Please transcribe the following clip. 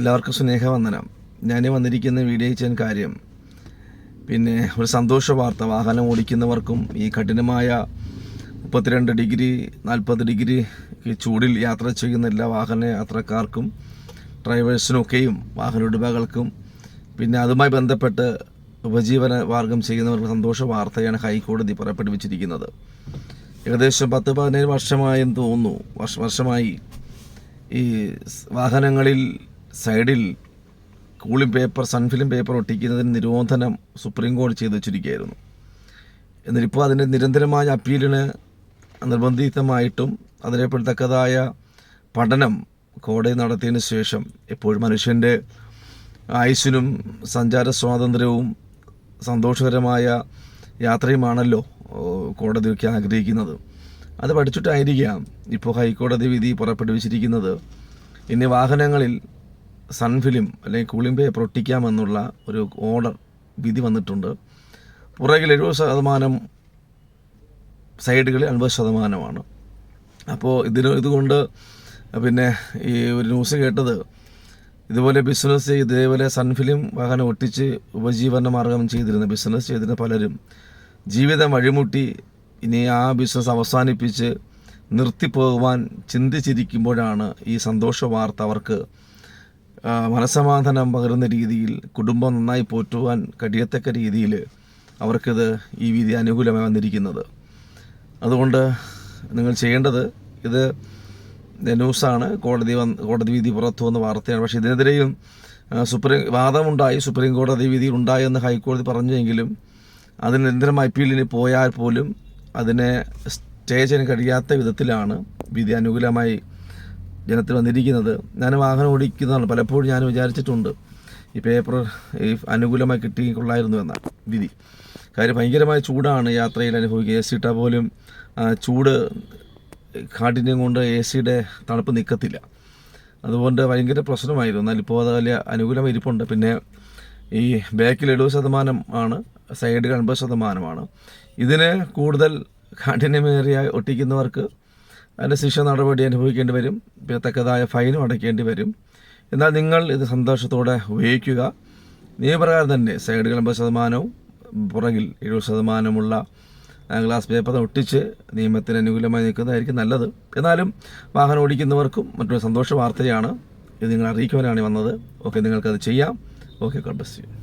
എല്ലാവർക്കും സ്നേഹവന്ദനം. ഞാൻ വന്നിരിക്കുന്ന വീഡിയോ ചെയ്യാൻ കാര്യം പിന്നെ ഒരു സന്തോഷ വാർത്ത. വാഹനം ഓടിക്കുന്നവർക്കും ഈ കഠിനമായ മുപ്പത്തിരണ്ട് ഡിഗ്രി നാൽപ്പത് ഡിഗ്രി ചൂടിൽ യാത്ര ചെയ്യുന്ന എല്ലാ വാഹന യാത്രക്കാർക്കും ഡ്രൈവേഴ്സിനൊക്കെയും വാഹന ഉടമകൾക്കും പിന്നെ അതുമായി ബന്ധപ്പെട്ട് ഉപജീവന മാർഗം ചെയ്യുന്നവർക്ക് സന്തോഷ വാർത്തയാണ് ഹൈക്കോടതി പുറപ്പെടുവിച്ചിരിക്കുന്നത്. ഏകദേശം പത്ത് പതിനേഴ് വർഷമായെന്ന് തോന്നുന്നു. വർഷ വർഷമായി ഈ വാഹനങ്ങളിൽ സൈഡിൽ cooling paper sun film paper ഒട്ടിക്കുന്നതിന് നിരോധനം സുപ്രീം കോടതി ചെയ്തു വച്ചിരിക്കുകയായിരുന്നു. എന്നിട്ടിപ്പോൾ അതിന്റെ നിരന്തരമായ അപ്പീലിന് നിർബന്ധിതമായിട്ടും അതിനെപ്പെടുത്തക്കതായ പഠനം കോടതി നടത്തിയതിന് ശേഷം എപ്പോഴും മനുഷ്യന്റെ ആയുസ്സിനും സഞ്ചാര സ്വാതന്ത്ര്യവും സന്തോഷകരമായ യാത്രയുമാണല്ലോ കോടതി കോടതിയൊക്കെ ആഗ്രഹിക്കുന്നത്. അത് പഠിച്ചിട്ടായിരിക്കാം ഇപ്പോൾ ഹൈക്കോടതി വിധി പുറപ്പെടുവിച്ചിരിക്കുന്നത്. ഇനി വാഹനങ്ങളിൽ സൺഫിലിം അല്ലെങ്കിൽ കൂളിംഗ് പേപ്പർ ഒട്ടിക്കാമെന്നുള്ള ഒരു ഓർഡർ വിധി വന്നിട്ടുണ്ട്. പുറകിൽ എഴുപത് ശതമാനം സൈഡുകളിൽ അൻപത് ശതമാനമാണ്. അപ്പോൾ ഇതിന് ഇതുകൊണ്ട് പിന്നെ ഈ ഒരു ന്യൂസ് കേട്ടത് ഇതുപോലെ ബിസിനസ് ഇതേപോലെ സൺഫിലിം വാഹനം ഒട്ടിച്ച് ഉപജീവന മാർഗം ചെയ്തിരുന്ന ബിസിനസ് ചെയ്തിരുന്ന പലരും ജീവിതം വഴിമുട്ടി ഇനി ആ ബിസിനസ് അവസാനിപ്പിച്ച് നിർത്തിപ്പോകുവാൻ ചിന്തിച്ചിരിക്കുമ്പോഴാണ് ഈ സന്തോഷ വാർത്ത അവർക്ക് ആ, മനസ്സമാധാനം പകരുന്ന രീതിയിൽ കുടുംബം നന്നായി പോറ്റുവാൻ കഴിയത്തക്ക രീതിയിൽ അവർക്കിത് ഈ വിധി അനുകൂലമായി വന്നിരിക്കുന്നത്. അതുകൊണ്ട് നിങ്ങൾ ചെയ്യേണ്ടത് ഇത് ന്യൂസാണ് കോടതി വന്ന് കോടതി വിധി പുറത്തു വന്ന വാർത്തയാണ്. പക്ഷേ ഇതിനെതിരെയും സുപ്രീം വാദമുണ്ടായി സുപ്രീം കോടതി വിധി ഉണ്ടായെന്ന് ഹൈക്കോടതി പറഞ്ഞെങ്കിലും അതിന് നിരന്തരം അപ്പീലിന് പോയാൽ പോലും അതിനെ സ്റ്റേ ചെയ്യാൻ കഴിയാത്ത വിധത്തിലാണ് വിധി അനുകൂലമായി ജനത്തിൽ വന്നിരിക്കുന്നത്. ഞാൻ വാഹനം ഓടിക്കുന്നതാണ്. പലപ്പോഴും ഞാൻ വിചാരിച്ചിട്ടുണ്ട് ഈ പേപ്പർ ഈ അനുകൂലമായി കിട്ടി കൊള്ളായിരുന്നു എന്നാണ് വിധി. കാര്യം ഭയങ്കരമായ ചൂടാണ് യാത്രയിൽ അനുഭവിക്കുക. എ സി ഇട്ടാൽ പോലും ചൂട് കാഠിന്യം കൊണ്ട് എ സിയുടെ തണുപ്പ് നിൽക്കത്തില്ല അതുകൊണ്ട് ഭയങ്കര പ്രശ്നമായിരുന്നു. എന്നാൽ ഇപ്പോൾ അത് വലിയ അനുകൂലമായി ഇരിപ്പുണ്ട്. പിന്നെ ഈ ബാക്കിൽ എഴുപത് ശതമാനം ആണ് സൈഡിൽ അൻപത് ശതമാനമാണ്. ഇതിന് കൂടുതൽ കാഠിന്യമേറിയ ഒട്ടിക്കുന്നവർക്ക് അതിന്റെ ശിക്ഷ നടപടി അനുഭവിക്കേണ്ടി വരും. തക്കതായ ഫൈനും അടയ്ക്കേണ്ടി വരും. എന്നാൽ നിങ്ങൾ ഇത് സന്തോഷത്തോടെ ഉപയോഗിക്കുക. നിയമപ്രകാരം തന്നെ സൈഡുകൾ അമ്പത് ശതമാനവും പുറകിൽ എഴുപത് ശതമാനമുള്ള ഗ്ലാസ് പേപ്പർ ഒട്ടിച്ച് നിയമത്തിന് അനുകൂലമായി നിൽക്കുന്നതായിരിക്കും നല്ലത്. എന്നാലും വാഹനം ഓടിക്കുന്നവർക്കും മറ്റൊരു സന്തോഷ വാർത്തയാണ് ഇത് നിങ്ങൾ അറിയിക്കുവാനാണ് വന്നത്. ഓക്കെ നിങ്ങൾക്കത് ചെയ്യാം. Okay God bless you.